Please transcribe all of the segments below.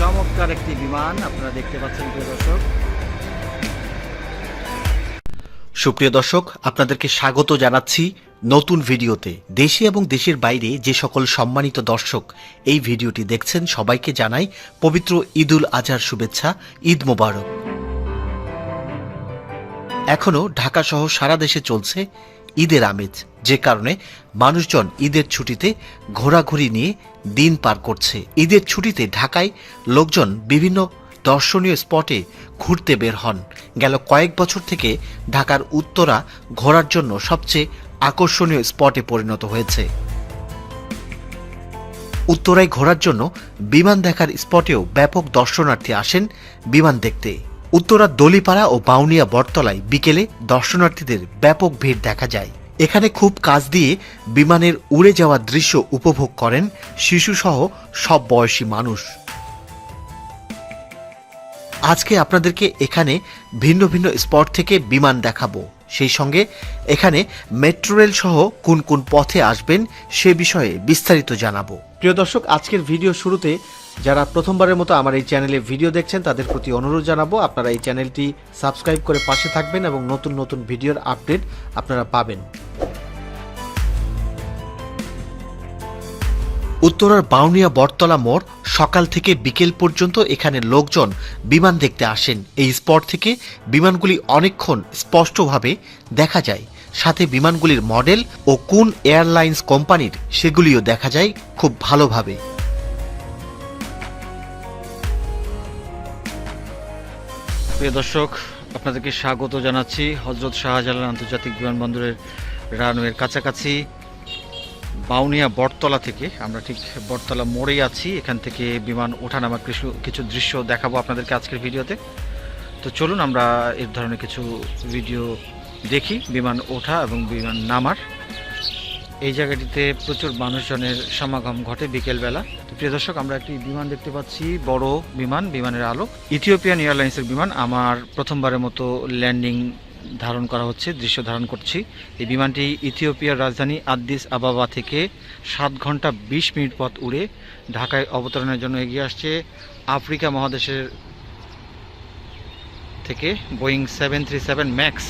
চমৎকার একটি বিমান আপনারা দেখতে পাচ্ছেন, প্রিয় দর্শক। সুপ্রিয় দর্শক, আপনাদেরকে স্বাগত জানাচ্ছি নতুন ভিডিওতে। দেশে এবং দেশের বাইরে যে সকল সম্মানিত দর্শক এই ভিডিওটি দেখছেন, সবাইকে জানাই পবিত্র ঈদুল আজহার শুভেচ্ছা, ঈদ মোবারক। এখনও ঢাকা সহ সারা দেশে চলছে ঈদের আমেজ, যে কারণে মানুষজন ঈদের ছুটিতে ঘোরাঘুরি নিয়ে দিন পার করছে। ঈদের ছুটিতে ঢাকায় লোকজন বিভিন্ন দর্শনীয় স্পটে ঘুরতে বের হন। গেল কয়েক বছর থেকে ঢাকার উত্তরা ঘোরার জন্য সবচেয়ে আকর্ষণীয় স্পটে পরিণত হয়েছে। উত্তরায় ঘোরার জন্য বিমান দেখার স্পটেও ব্যাপক দর্শনার্থী আসেন বিমান দেখতে। উত্তরার দলিপাড়া ও বাউনিয়া বটতলায় বিকেলে দর্শনার্থীদের ব্যাপক ভিড় দেখা যায়। এখানে খুব কাজ দিয়ে বিমানের উড়ে যাওয়ার দৃশ্য উপভোগ করেন শিশুসহ সব বয়সী মানুষ। আজকে আপনাদেরকে এখানে ভিন্ন ভিন্ন স্পট থেকে বিমান দেখাবো। সেই সঙ্গে এখানে মেট্রো রেল সহ কোন কোন পথে আসবেন সে বিষয়ে বিস্তারিত জানাব। প্রিয় দর্শক, আজকের ভিডিও শুরুতে যারা প্রথমবারের মতো আমার এই চ্যানেলে ভিডিও দেখছেন, তাদের প্রতি অনুরোধ জানাব আপনারা এই চ্যানেলটি সাবস্ক্রাইব করে পাশে থাকবেন এবং নতুন নতুন ভিডিওর আপডেট আপনারা পাবেন। উত্তরার বাউনিয়া বটতলা মোড় সকাল থেকে বিকেল পর্যন্ত এখানে লোকজন বিমান দেখতে আসেন। এই স্পট থেকে বিমানগুলি অনেকক্ষণ স্পষ্টভাবে দেখা যায়। সাথে বিমানগুলির মডেল ও কোন এয়ারলাইন্স কোম্পানির সেগুলিও দেখা যায় খুব ভালোভাবে। প্রিয় দর্শক, আপনাদেরকে স্বাগত জানাচ্ছি। হজরত শাহজালাল আন্তর্জাতিক বিমানবন্দরের রানওয়ের কাছাকাছি। বাউনিয়া বটতলা থেকে। আমরা ঠিক বটতলা মোড়েই আছি। এখান থেকে বিমান ওঠানামা কিছু কিছু দৃশ্য দেখাবো আপনাদেরকে আজকের ভিডিওতে। তো চলুন আমরা এর ধরনের কিছু ভিডিও দেখি। বিমান ওঠা এবং বিমান নামার। এই জায়গাটিতে প্রচুর মানুষজনের সমাগম ঘটে বিকেলবেলা। তো প্রিয় দর্শক, আমরা একটি বিমান দেখতে পাচ্ছি, বড় বিমান, বিমানের আলো ইথিওপিয়ান এয়ারলাইন্সের বিমান। আমার প্রথমবারের মতো ল্যান্ডিং ধারণ করা হচ্ছে, দৃশ্য ধারণ করছি। এই বিমানটি ইথিওপিয়ার রাজধানী আদ্দিস আবাবা থেকে সাত ঘণ্টা বিশ মিনিট পথ উড়ে ঢাকায় অবতরণের জন্য এগিয়ে আসছে। আফ্রিকা মহাদেশের থেকে Boeing seven three seven Max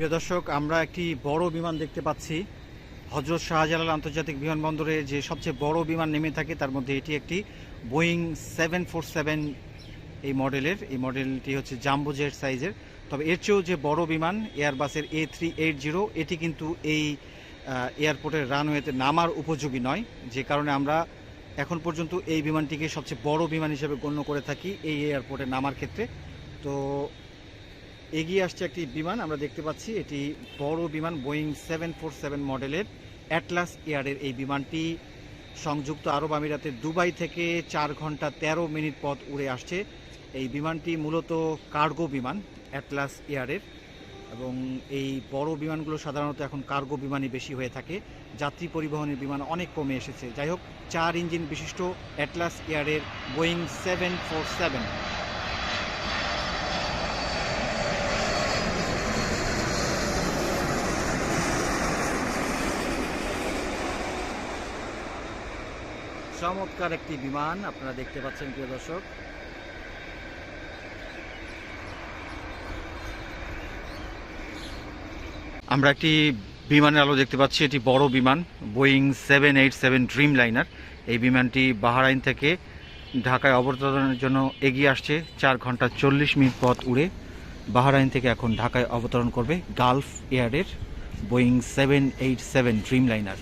প্রিয় দর্শক, আমরা একটি বড় বিমান দেখতে পাচ্ছি। হজরত শাহজালাল আন্তর্জাতিক বিমানবন্দরে যে সবচেয়ে বড় বিমান নেমে থাকে, তার মধ্যে এটি একটি বোয়িং সেভেন ফোর সেভেন এই মডেলের। এই মডেলটি হচ্ছে জাম্বো জেট সাইজের। তবে এর চেয়েও যে বড় বিমান, এয়ারবাসের এ থ্রি এইট জিরো, এটি কিন্তু এই এয়ারপোর্টের রানওয়েতে নামার উপযোগী নয়। যে কারণে আমরা এখন পর্যন্ত এই বিমানটিকে সবচেয়ে বড় বিমান হিসেবে গণ্য করে থাকি এই এয়ারপোর্টে নামার ক্ষেত্রে। তো এগিয়ে আসছে একটি বিমান, আমরা দেখতে পাচ্ছি এটি বড় বিমান বোয়িং সেভেন ফোর সেভেন মডেলের অ্যাটলাস এয়ারের এই বিমানটি সংযুক্ত আরব আমিরাতের দুবাই থেকে চার ঘণ্টা তেরো মিনিট পথ উড়ে আসছে। এই বিমানটি মূলত কার্গো বিমান, অ্যাটলাস এয়ারের, এবং এই বড় বিমানগুলো সাধারণত এখন কার্গো বিমানই বেশি হয়ে থাকে। যাত্রী পরিবহনের বিমান অনেক কমে এসেছে। যাই হোক, চার ইঞ্জিন বিশিষ্ট অ্যাটলাস এয়ারের বোয়িং সেভেন ফোর সেভেন চমৎকার একটি বিমান আপনারা দেখতে পাচ্ছেন, প্রিয় দর্শক। আমরা একটি বিমানের আলো দেখতে পাচ্ছি, এটি বড় বিমান, Boeing seven eight seven Dreamliner এই বিমানটি বাহারাইন থেকে ঢাকায় অবতরণের জন্য এগিয়ে আসছে, চার ঘণ্টা চল্লিশ মিনিট পথ উড়ে। বাহারাইন থেকে এখন ঢাকায় অবতরণ করবে Gulf এয়ারের Boeing seven eight seven Dreamliner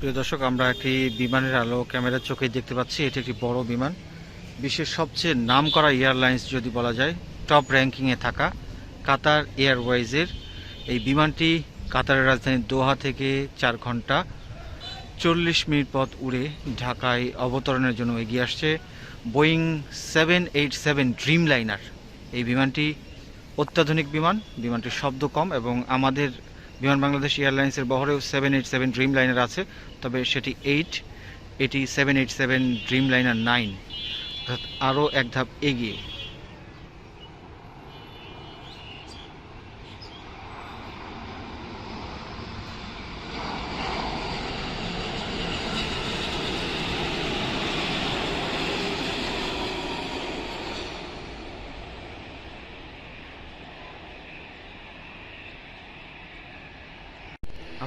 প্রিয় দর্শক, আমরা একটি বিমানের আলো ক্যামেরার চোখে দেখতে পাচ্ছি। এটি একটি বড় বিমান। বিশ্বের সবচেয়ে নামকরা এয়ারলাইন্স যদি বলা যায়, টপ র্যাঙ্কিংয়ে থাকা কাতার এয়ারওয়েজের। এই বিমানটি কাতারের রাজধানী দোহা থেকে চার ঘণ্টা চল্লিশ মিনিট পথ উড়ে ঢাকায় অবতরণের জন্য এগিয়ে আসছে Boeing seven eight seven Dreamliner এই বিমানটি অত্যাধুনিক বিমান। বিমানটির শব্দ কম এবং আমাদের বিমান বাংলাদেশ এয়ারলাইন্সের বহরেও seven eight seven Dreamliner আছে, তবে সেটি এইট এটি seven eight seven Dreamliner nine অর্থাৎ আরও এক ধাপ এগিয়ে।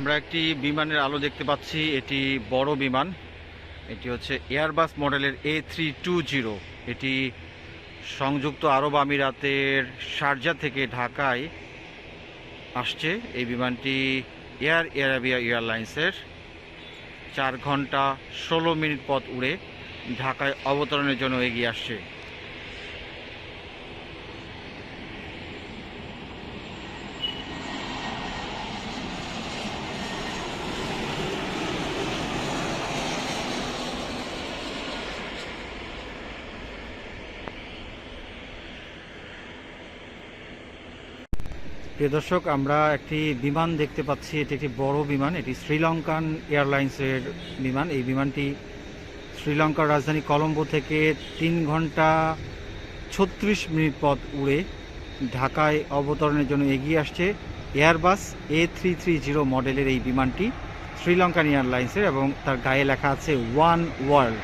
আমরা একটি বিমানের আলো দেখতে পাচ্ছি। এটি বড় বিমান। এটি হচ্ছে এয়ারবাস মডেলের এ থ্রি টু জিরো এটি সংযুক্ত আরব আমিরাতের শারজা থেকে ঢাকায় আসছে। এই বিমানটি এয়ার এয়ারাবিয়া এয়ারলাইন্সের চার ঘণ্টা ষোলো মিনিট পথ উড়ে ঢাকায় অবতরণের জন্য এগিয়ে আসছে। প্রিয় দর্শক, আমরা একটি বিমান দেখতে পাচ্ছি। এটি একটি বড় বিমান, এটি শ্রীলঙ্কান এয়ারলাইন্সের বিমান। এই বিমানটি শ্রীলঙ্কার রাজধানী কলম্বো থেকে তিন ঘণ্টা ছত্রিশ মিনিট পথ উড়ে ঢাকায় অবতরণের জন্য এগিয়ে আসছে। Airbus A three three zero মডেলের এই বিমানটি শ্রীলঙ্কান এয়ারলাইন্সের এবং তার গায়ে লেখা আছে, ওয়ান ওয়ার্ল্ড।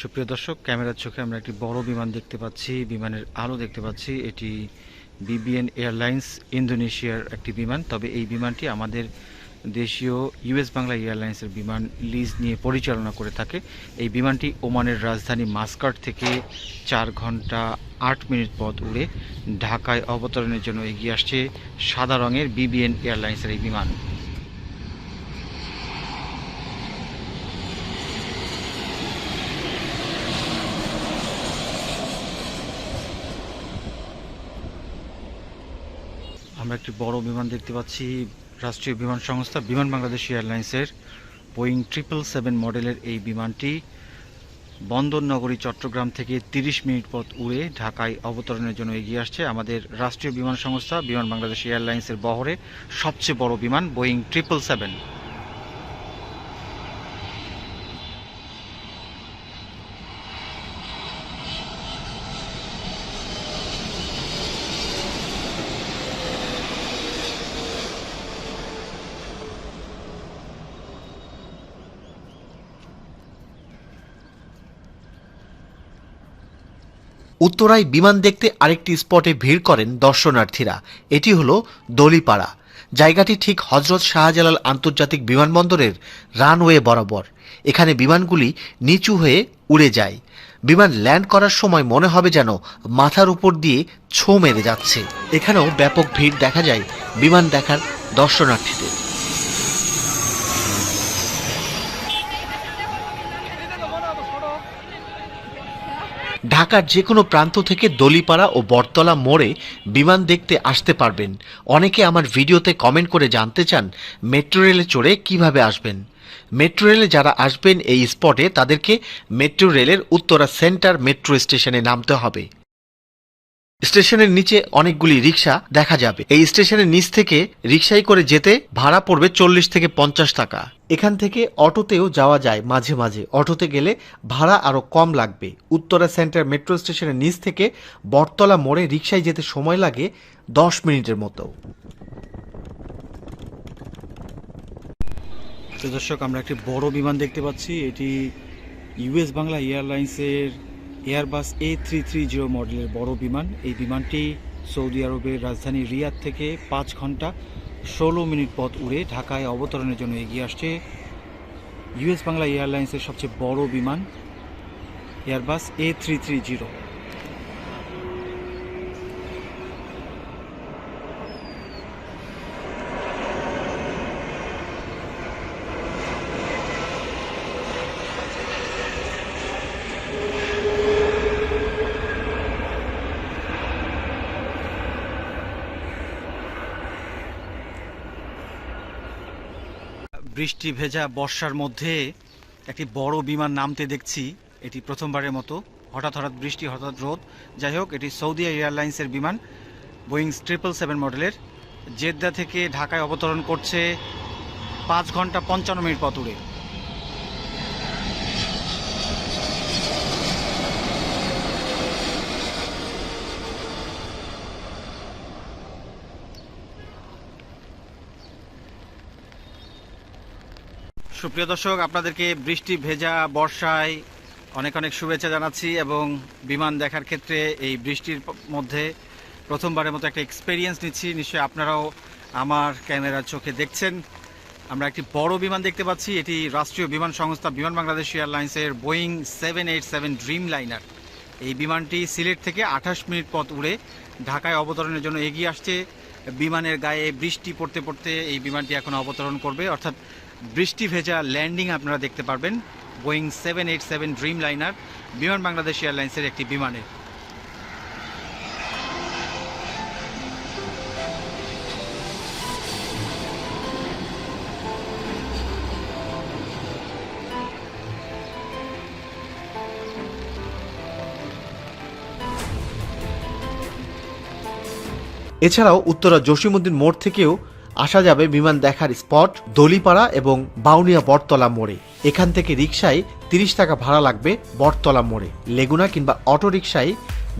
সুপ্রিয় দর্শক, ক্যামেরার চোখে আমরা একটি বড় বিমান দেখতে পাচ্ছি। বিমানের আলো দেখতে পাচ্ছি। এটি বিবিএন এয়ারলাইন্স ইন্দোনেশিয়ার একটি বিমান। তবে এই বিমানটি আমাদের দেশীয় ইউএস বাংলা এয়ারলাইন্সের বিমান লিজ নিয়ে পরিচালনা করে থাকে। এই বিমানটি ওমানের রাজধানী মাস্কাট থেকে চার ঘণ্টা আট মিনিট পথ উড়ে ঢাকায় অবতরণের জন্য এগিয়ে আসছে সাদা রঙের বিবিএন এয়ারলাইন্সের এই বিমান। আমরা একটি বড় বিমান দেখতে পাচ্ছি, রাষ্ট্রীয় বিমান সংস্থা বিমান বাংলাদেশ এয়ারলাইন্সের বোয়িং ট্রিপল সেভেন মডেলের এই বিমানটি বন্দর নগরী চট্টগ্রাম থেকে তিরিশ মিনিট পথ উড়ে ঢাকায় অবতরণের জন্য এগিয়ে আসছে আমাদের রাষ্ট্রীয় বিমান সংস্থা বিমান বাংলাদেশ এয়ারলাইন্সের বহরে সবচেয়ে বড় বিমান বোয়িং ট্রিপল সেভেন। উত্তরায় বিমান দেখতে আরেকটি স্পটে ভিড় করেন দর্শনার্থীরা। এটি হলো দলিপাড়া। জায়গাটি ঠিক হজরত শাহজালাল আন্তর্জাতিক বিমানবন্দরের রানওয়ে বরাবর। এখানে বিমানগুলি নিচু হয়ে উড়ে যায়। বিমান ল্যান্ড করার সময় মনে হবে যেন মাথার উপর দিয়ে ছো মেরে যাচ্ছে। এখানেও ব্যাপক ভিড় দেখা যায় বিমান দেখার দর্শনার্থীদের। ঢাকার যে কোনো প্রান্ত থেকে দলিপাড়া ও বটতলা মোড়ে বিমান দেখতে আসতে পারবেন। অনেকে আমার ভিডিওতে কমেন্ট করে জানতে চান, মেট্রো রেলে চড়ে কীভাবে আসবেন? মেট্রো রেলে যারা আসবেন এই স্পটে, তাদেরকে মেট্রো রেলের উত্তরা সেন্টার মেট্রো স্টেশনে নামতে হবে। স্টেশনের নিচে অনেকগুলি রিক্সা দেখা যাবে। এই স্টেশনের নিচ থেকে রিক্সায় করে যেতে ভাড়া পড়বে চল্লিশ থেকে পঞ্চাশ টাকা। এখান থেকে অটোতেও যাওয়া যায় মাঝে মাঝে। অটোতে গেলে ভাড়া আরও কম লাগবে। উত্তরা সেন্টার মেট্রো স্টেশনের নিচ থেকে বটতলা মোড়ে রিক্সায় যেতে সময় লাগে দশ মিনিটের মতো। দর্শক, আমরা একটি বড় বিমান দেখতে পাচ্ছি। এটি ইউএস বাংলা এয়ারলাইন্সের Airbus A three three zero মডেলের বড় বিমান। এই বিমানটি সৌদি আরবের রাজধানী রিয়াদ থেকে পাঁচ ঘণ্টা ষোলো মিনিট পথ উড়ে ঢাকায় অবতরণের জন্য এগিয়ে আসছে ইউএস বাংলা এয়ারলাইন্সের সবচেয়ে বড় বিমান Airbus A three three zero বৃষ্টি ভেজা বর্ষার মধ্যে একটি বড় বিমান নামতে দেখছি। এটি প্রথমবারের মতো। হঠাৎ হঠাৎ বৃষ্টি, হঠাৎ রোদ। যাই হোক, এটি সৌদি এয়ারলাইন্সের বিমান, বোয়িং ট্রিপল সেভেন মডেলের। জেদ্দা থেকে ঢাকায় অবতরণ করছে পাঁচ ঘণ্টা পঞ্চান্ন মিনিট পথ উড়ে। সুপ্রিয় দর্শক, আপনাদেরকে বৃষ্টি ভেজা, বর্ষায় অনেক অনেক শুভেচ্ছা জানাচ্ছি এবং বিমান দেখার ক্ষেত্রে এই বৃষ্টির মধ্যে প্রথমবারের মতো একটা এক্সপেরিয়েন্স নিচ্ছি। নিশ্চয়ই আপনারাও আমার ক্যামেরার চোখে দেখছেন। আমরা একটি বড় বিমান দেখতে পাচ্ছি। এটি রাষ্ট্রীয় বিমান সংস্থা বিমান বাংলাদেশ এয়ারলাইন্সের Boeing seven eight seven Dreamliner এই বিমানটি সিলেট থেকে আঠাশ মিনিট পথ উড়ে ঢাকায় অবতরণের জন্য এগিয়ে আসছে। বিমানের গায়ে বৃষ্টি পড়তে পড়তে এই বিমানটি এখন অবতরণ করবে। অর্থাৎ বৃষ্টি ভেজা ল্যান্ডিং আপনারা দেখতে পারবেন। Boeing seven eight seven Dreamliner Biman Bangladesh এয়ারলাইন্সের একটি বিমানের। এছাড়াও উত্তরা জসিমুদ্দিন মোড় থেকেও আসা যাবে বিমান দেখার স্পট, দলিপাড়া এবং বাউনিয়া বটতলা মোড়ে। এখান থেকে রিক্সায় তিরিশ টাকা ভাড়া লাগবে বটতলা মোড়ে। লেগুনা কিংবা অটো রিক্সায়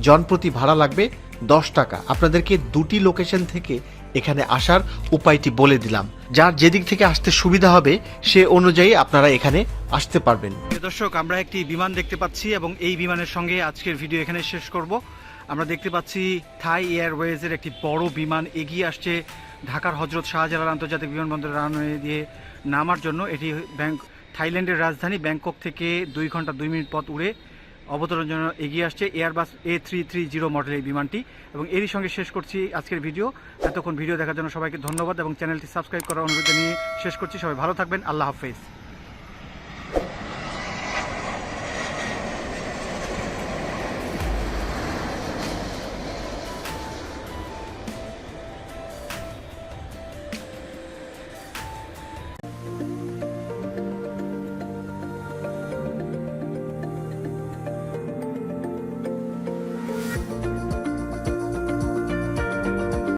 জনপ্রতি ভাড়া লাগবে দশ টাকা। আপনাদেরকে দুটি লোকেশন থেকে এখানে আসার উপায়টি বলে দিলাম। যার যেদিক থেকে আসতে সুবিধা হবে, সে অনুযায়ী আপনারা এখানে আসতে পারবেন। দর্শক, আমরা একটি বিমান দেখতে পাচ্ছি এবং এই বিমানের সঙ্গে আজকের ভিডিও এখানে শেষ করব। আমরা দেখতে পাচ্ছি থাই এয়ারওয়েজের একটি বড় বিমান এগিয়ে আসছে ঢাকার হজরত শাহজালাল আন্তর্জাতিক বিমানবন্দরের রানওয়ে দিয়ে নামার জন্য। এটি ব্যাংক থাইল্যান্ডের রাজধানী ব্যাংকক থেকে দুই ঘণ্টা দুই মিনিট পথ উড়ে অবতরণের জন্য এগিয়ে আসছে Airbus A three three zero model এই বিমানটি। এবং এরই সঙ্গে শেষ করছি আজকের ভিডিও। এতক্ষণ ভিডিও দেখার জন্য সবাইকে ধন্যবাদ এবং চ্যানেলটি সাবস্ক্রাইব করার অনুরোধ জানিয়ে শেষ করছি। সবাই ভালো থাকবেন। আল্লাহ হাফেজ।